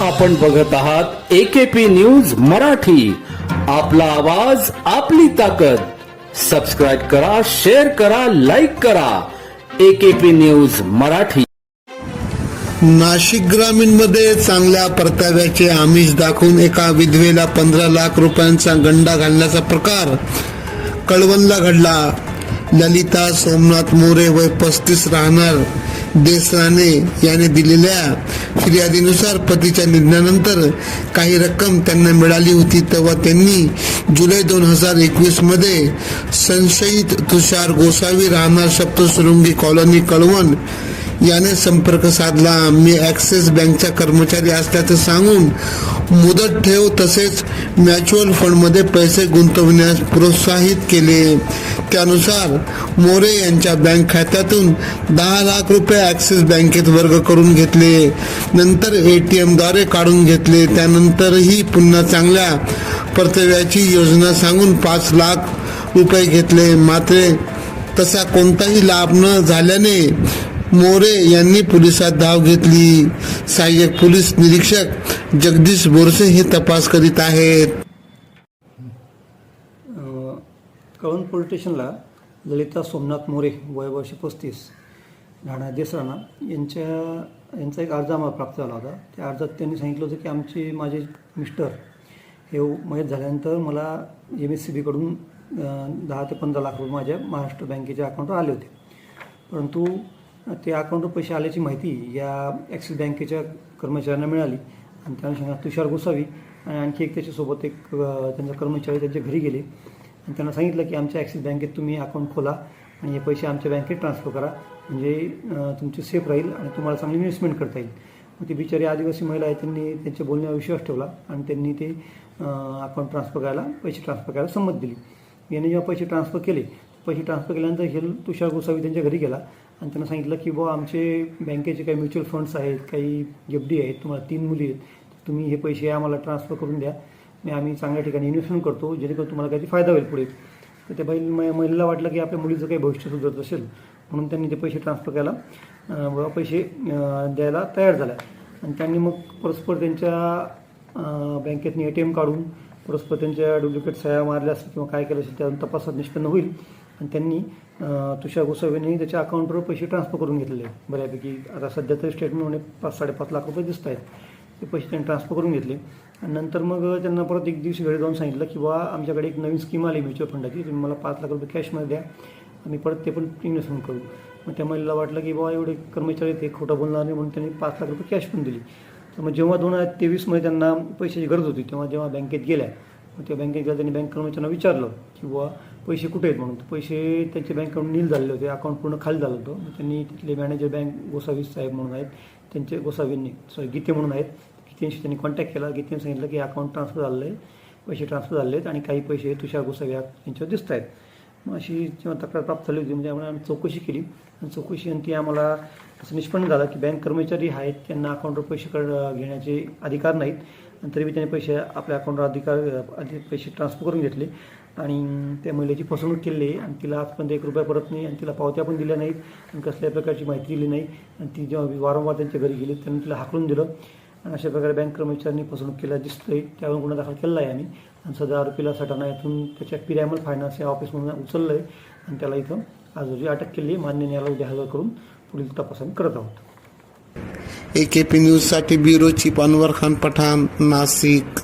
आपण बघत आहात एकेपी न्यूज मराठी. आपला आवाज आपली ताकद. सबस्क्राईब करा शेअर करा लाईक करा. AKP news Marathi. नाशिक ग्रामीणमध्ये चांगल्या परताव्याचे आमिष दाखवून एका विधवेला पंधरा लाख रुपयांचा गंडा घालण्याचा प्रकार कळवणला घडला. ललिता सोमनाथ मोरे वय पस्तीस राहणार. देसराणे याने दिलेल्या फिर्यादीनुसार पतीच्या निधनानंतर काही रक्कम त्यांना मिळाली होती. तेव्हा त्यांनी जुलै दोन हजार एकवीसमध्ये संशयित तुषार गोसावी राहणार सप्तशृंगी कॉलनी कळवण याने संपर्क साधला. मी ॲक्सिस बँकचा कर्मचारी असल्याचं सांगून मुदत ठेव तसेच म्युच्युअल फंडमध्ये पैसे गुंतवण्यास प्रोत्साहित केले. त्यानुसार मोरे यांच्या बँक खात्यातून दहा लाख रुपये ॲक्सिस बँकेत वर्ग करून घेतले. नंतर ए टी एमद्वारे काढून घेतले. त्यानंतरही पुन्हा चांगल्या परतव्याची योजना सांगून पाच लाख रुपये घेतले. मात्र तसा कोणताही लाभ न झाल्याने मोरे यांनी पोलिसात धाव घेतली. सहाय्यक पोलीस निरीक्षक जगदीश बोरसे हे तपास करीत आहेत. अ, कळवण पोलीस स्टेशनला ललिता सोमनाथ मोरे वय वर्ष पस्तीस राणा देसराणा यांच्या यांचा एक अर्ज आम्हाला प्राप्त झाला होता. त्या अर्जात त्यांनी सांगितलं होतं की आमचे माझे मिस्टर हे मयत झाल्यानंतर मला एम एस सी बीकडून दहा ते पंधरा लाख रुपये माझ्या महाराष्ट्र बँकेच्या अकाउंटवर आले होते. परंतु त्या अकाउंटवर पैसे आल्याची माहिती या ॲक्सिस बँकेच्या कर्मचाऱ्यांना मिळाली. आणि त्या अनुषंगाने तुषार गोसावी आणि आणखी एक त्याच्यासोबत एक त्यांचा कर्मचारी त्यांच्या घरी गेले. आणि त्यांना सांगितलं की आमच्या ॲक्सिस बँकेत तुम्ही अकाउंट खोला आणि हे पैसे आमच्या बँकेत ट्रान्सफर करा. म्हणजे तुमचे सेफ राहील आणि तुम्हाला चांगली इन्व्हेस्टमेंट करता येईल. मग ती बिचारी आदिवासी महिला आहे त्यांनी त्यांच्या बोलण्यावर विश्वास ठेवला आणि त्यांनी ते अकाउंट ट्रान्सफर करायला पैसे ट्रान्सफर करायला संमत दिली. याने जेव्हा पैसे ट्रान्सफर केले पैसे ट्रान्सफर केल्यानंतर हे तुषार गोसावी त्यांच्या घरी गेला. आणि त्यांना सांगितलं की बुवा आमचे बँकेचे काही म्युच्युअल फंड्स आहेत काही एफ डी आहेत तुम्हाला तीन मुली आहेत तुम्ही हे पैसे आम्हाला ट्रान्सफर करून द्या. मी आम्ही चांगल्या ठिकाणी इन्व्हेस्टमेंट करतो जेणेकरून तुम्हाला काही फायदा होईल पुढे. तर त्या बाई महिलेला वाटलं की आपल्या मुलीचं काही भविष्य सुधारत असेल म्हणून त्यांनी ते पैसे ट्रान्सफर करायला पैसे द्यायला तयार झाल्या आणि त्यांनी मग परस्पर त्यांच्या बँकेतनी ए टी एम काढून परस्पर त्यांच्या डुप्लिकेट सह्या मारल्या असतील किंवा काय केलं असेल त्यातून तपासात निष्पन्न होईल. आणि त्यांनी तुषार गोसावींनी त्याच्या अकाउंटवर पैसे ट्रान्सफर करून घेतलेले बऱ्यापैकी आता सध्या तरी स्टेटमेंटमध्ये पाच साडेपाच लाख रुपये दिसत आहेत ते पैसे त्यांनी ट्रान्सफर करून घेतले. आणि नंतर मग त्यांना परत एक दिवशी घरी जाऊन सांगितलं की बा आमच्याकडे एक नवीन स्कीम आली म्युच्युअल फंडाची तुम्ही मला पाच लाख रुपये कॅशमध्ये द्या. आम्ही परत ते पण इन्व्हेस्टमेंट करू. मग त्या महिलेला वाटलं की बाबा एवढे कर्मचारी ते खोटं बोलणार नाही. म्हणून त्यांनी पाच लाख रुपये कॅश पण दिली. तर मग जेव्हा दोन हजार तेवीसमध्ये त्यांना पैशाची गरज होती तेव्हा जेव्हा बँकेत गेल्या मग त्या बँकेत गेलं त्यांनी बँक कर्मचाऱ्यांना विचारलं की बुवा पैसे कुठे आहेत? म्हणून. पैसे त्यांच्या बँककडून नील झालेले होते. अकाउंट पूर्ण खाली झालं होतं. मग त्यांनी तिथले मॅनेजर बँक गोसावी साहेब म्हणून आहेत. त्यांचे गोसावींनी सॉरी गीते म्हणून आहेत. गीतेंशी त्यांनी कॉन्टॅक्ट केला. गीतेने सांगितलं की अकाउंट ट्रान्सफर झालेलं आहे. पैसे ट्रान्सफर झाले आहेत आणि काही पैसे तुषार गोसावी यांच्यावर दिसत आहेत. मग अशी जेव्हा तक्रार प्राप्त झाली होती म्हणजे त्यामुळे आम्ही चौकशी केली. आणि चौकशी ती आम्हाला असं निष्पन्न झालं की बँक कर्मचारी आहेत. त्यांना अकाउंटवर पैसे कड घेण्याचे अधिकार नाहीत. आणि तरी त्याने पैसे आपल्या अकाउंटवर अधिकार आधी पैसे ट्रान्सफर करून घेतले. आणि त्या महिलेची फसवणूक केली आहे आणि तिला आजपर्यंत एक रुपया परत नाही आणि तिला पावत्या पण दिल्या नाहीत आणि कसल्याही प्रकारची माहिती दिली नाही. आणि ती जेव्हा वारंवार त्यांच्या घरी गेली त्यांनी तिला हाकलून दिलं. आणि अशा प्रकारे बँक कर्मचाऱ्यांनी फसवणूक केल्या दिसतंय. त्यावरून गुन्हा दाखल केला आहे आम्ही. आणि सध्या आरोपीला सटाणा इथून त्याच्या पिरॅमल फायनान्स या ऑफिसमधून उचललं आहे आणि त्याला इथं आज रोजी अटक केली आहे. मान्य न्यायालय उद्या हजर करून पुढील तपासणी करत आहोत. ए के पी न्यूजसाठी ब्युरो चिप अनवर खान पठाण नाशिक